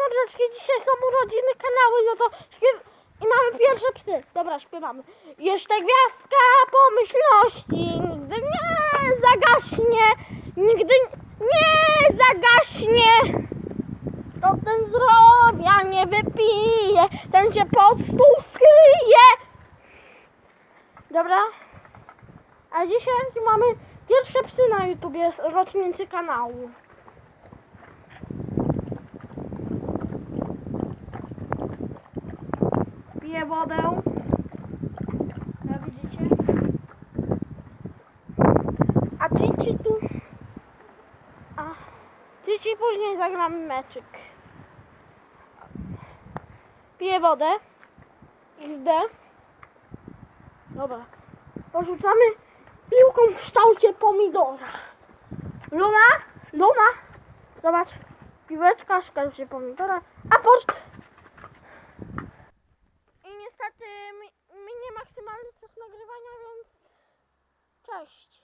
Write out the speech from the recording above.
mordeczki, dzisiaj są urodziny kanały, no to śpiew... I mamy pierwsze psy. Dobra, śpiewamy. Jeszcze gwiazdka pomyślności nigdy nie zagaśnie, nigdy nie zagaśnie. To ten zdrowia nie wypije, ten się pod stół skryje. Dobra? A dzisiaj mamy pierwsze psy na YouTubie z rocznicy kanału. Piję wodę. Jak widzicie. A Cici tu... A Cici później zagramy meczyk. Piję wodę. Idę. Dobra. Porzucamy piłką w kształcie pomidora. Luna, Luna, zobacz, piłeczka w kształcie pomidora, a post. Cześć.